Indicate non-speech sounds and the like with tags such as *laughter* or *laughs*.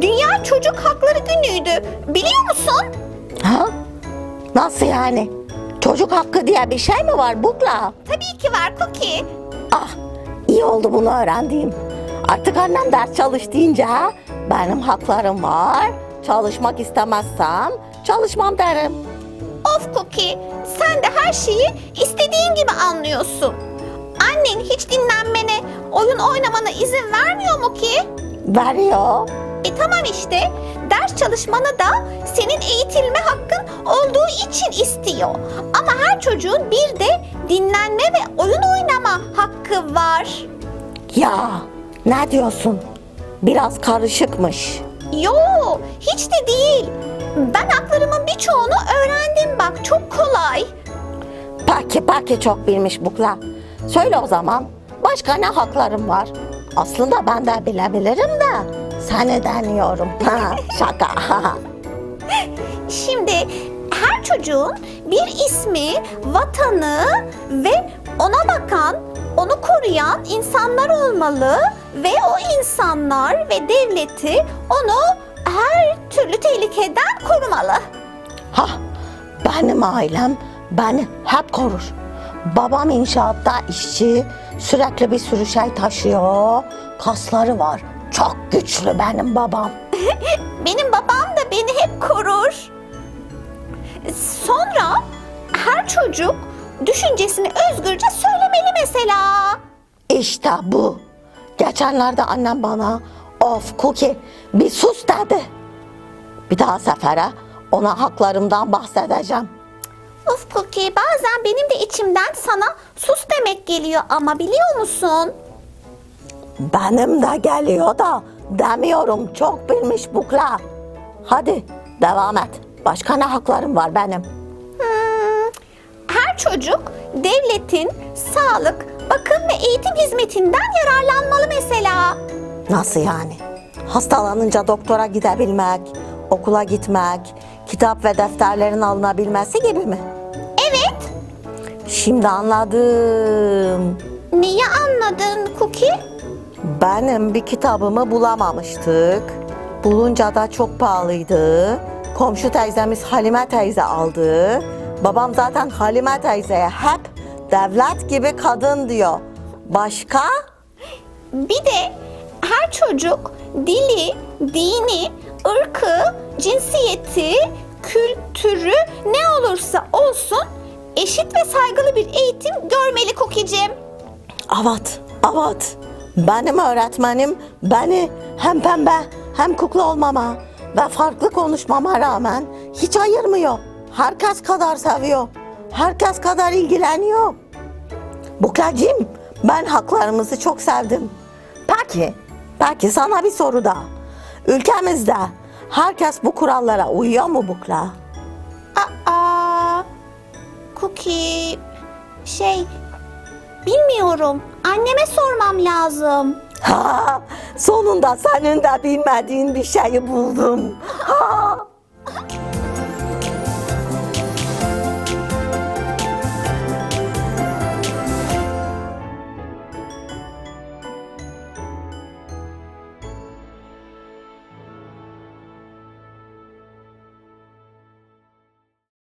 Dünya Çocuk Hakları Günü'ydü. Biliyor musun? Ha? Nasıl yani? Çocuk hakkı diye bir şey mi var Bukla? Tabii ki var Cookie. Ah iyi oldu bunu öğrendiğim. Artık annem ders çalış deyince benim haklarım var. Çalışmak istemezsem çalışmam derim. Of Cookie, sen de her şeyi istediğin gibi anlıyorsun. Annen hiç dinlenmene, oyun oynamana izin vermiyor mu ki? Veriyor. E tamam işte, ders çalışmanı da senin eğitilme hakkın olduğu için istiyor. Ama her çocuğun bir de dinlenme ve oyun oynama hakkı var. Ya ne diyorsun? Biraz karışıkmış. Yo, hiç de değil. Ben haklarımın birçoğunu öğrendim bak, çok kolay. Paki paki çok bilmiş Bukla. Söyle o zaman başka ne haklarım var? Aslında ben de bilebilirim de seni deniyorum. Ha, Şaka. *laughs* Şimdi her çocuğun bir ismi, vatanı ve ona bakan, onu koruyan insanlar olmalı ve o insanlar ve devleti onu her türlü tehlikeden korumalı. Ha, benim ailem beni hep korur. Babam inşaatta işçi, sürekli bir sürü şey taşıyor. Kasları var. Çok güçlü benim babam. *laughs* Benim babam da beni hep korur. Sonra her çocuk düşüncesini özgürce söylemeli mesela. İşte bu. Geçenlerde annem bana of Cookie bir sus dedi. Bir daha sefere ona haklarımdan bahsedeceğim. Of Cookie bazen benim de içimden sana sus demek geliyor ama biliyor musun? Benim de geliyor da demiyorum çok bilmiş bukla. Hadi devam et. Başka ne haklarım var benim? Hmm, her çocuk devletin sağlık, bakım ve eğitim hizmetinden yararlanmalı mesela. Nasıl yani? Hastalanınca doktora gidebilmek, okula gitmek, kitap ve defterlerin alınabilmesi gibi mi? Şimdi anladım. neyi anladın Cookie? Benim bir kitabımı bulamamıştık. Bulunca da çok pahalıydı. Komşu teyzemiz Halime teyze aldı. Babam zaten Halime teyzeye hep devlet gibi kadın diyor. Başka? Bir de her çocuk dili, dini, ırkı, cinsiyeti, kültürü ne olursa olsun eşit ve saygılı bir eğitim görmeli Cookie'cim. Evet, evet. Benim öğretmenim beni hem pembe hem kukla olmama ve farklı konuşmama rağmen hiç ayırmıyor. Herkes kadar seviyor. Herkes kadar ilgileniyor. Buklacığım, ben haklarımızı çok sevdim. Peki, peki sana bir soru daha. Ülkemizde herkes bu kurallara uyuyor mu Bukla? Cookie, şey, bilmiyorum. Anneme sormam lazım. Ha, sonunda senin de bilmediğin bir şeyi buldum. Ha. *laughs*